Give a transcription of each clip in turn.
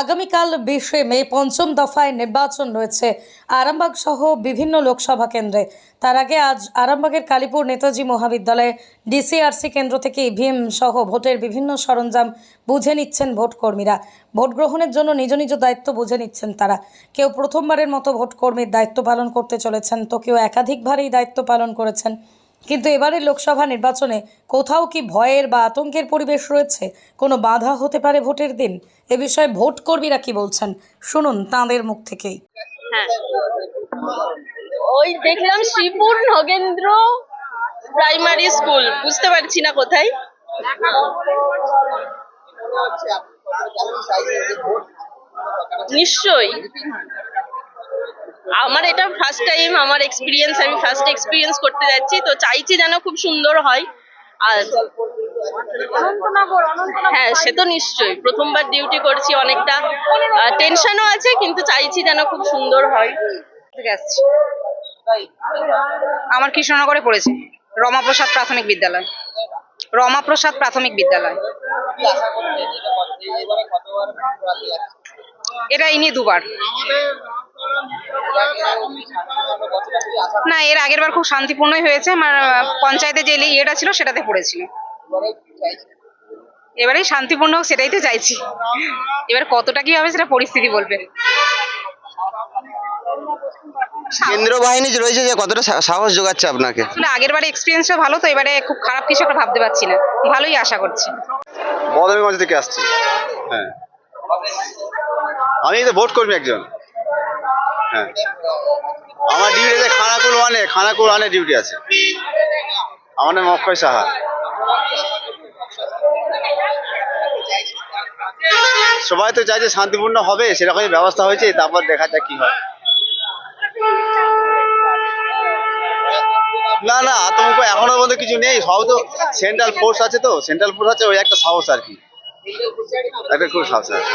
আগামীকাল বিশে মে পঞ্চম দফায় নির্বাচন রয়েছে। আরামবাগ সহ বিভিন্ন লোকসভা কেন্দ্রে। তার আগে আজ আরামবাগের কালীপুর নেতাজি মহাবিদ্যালয়ে ডিসিআরসি কেন্দ্র থেকে ইভিএম সহ ভোটের বিভিন্ন সরঞ্জাম বুঝে নিচ্ছেন ভোট কর্মীরা ভোট গ্রহণের জন্য নিজ নিজ দায়িত্ব বুঝে নিচ্ছেন তারা। কেউ প্রথমবারের মতো ভোট কর্মীর দায়িত্ব পালন করতে চলেছেন, তো কেউ একাধিকবার এই দায়িত্ব পালন করেছেন। কিন্তু এবারের লোকসভা নির্বাচনে কোথাও কি ভয়ের বা আতঙ্কের পরিবেশ রয়েছে? কোনো বাধা হতে পারে ভোটের দিন? এ বিষয়ে ভোট কর্মীরা কি বলছেন? শুনুন তাঁদের মুখ থেকেই। হ্যাঁ। ওই দেখলাম শ্রীপুর নগেন্দ্র প্রাইমারি স্কুল। বুঝতে পারছি না কোথায়। নিশ্চয়ই। আমার এটা ফার্স্ট টাইম আমার এক্সপিরিয়েন্স আমি ফার্স্ট এক্সপিরিয়েন্স করতে যাচ্ছি। তো চাইছি যেন খুব সুন্দর হয়। আর হ্যাঁ সে তো নিশ্চয়ই। প্রথমবার ডিউটি করছি অনেকটা। টেনশনও আছে, কিন্তু চাইছি যেন খুব সুন্দর হয়। আমার কৃষ্ণনগরে পড়েছে। রমাপ্রসাদ প্রাথমিক বিদ্যালয়। রমাপ্রসাদ প্রাথমিক বিদ্যালয়। এটা ইনি দুবার। না এর আগের বার খুব শান্তিপূর্ণই হয়েছে। আমার পঞ্চায়েতে যে ইয়েটা ছিল সেটাতে পড়েছিল। এবারে শান্তিপূর্ণ সেটাই তো চাইছি। এবার কতটা কি হবে সেটা পরিস্থিতি বলবে। কেন্দ্র বাহিনী রয়েছে যে কতটা সাহস যোগাচ্ছে আপনাকে? আগের বারে এক্সপিরিয়েন্সটা ভালো তো এবারে খুব খারাপ কিছু একটা ভাবতে পারছি না। ভালোই আশা করছি। থেকে আসছি। হ্যাঁ। আমি তো ভোট কর্মী একজন। হ্যাঁ। আমার ডিউটি আছে খানাকুল ওয়ানে খানাকুল ওয়ানে ডিউটি আছে। আমার নাম অক্ষয় সাহা। সবাই তো চাইছে শান্তিপূর্ণ হবে, সেরকমই ব্যবস্থা হয়েছে, তারপর দেখা যাক কি হয়। না না, আতঙ্ক এখনও পর্যন্ত কিছু নেই, সব তো সেন্ট্রাল ফোর্স আছে তো সেন্ট্রাল ফোর্স আছে, ওই একটা সাহস আর কি। একটা খুব সাহস আছে।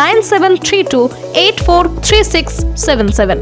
nine seven three two eight four three six seven seven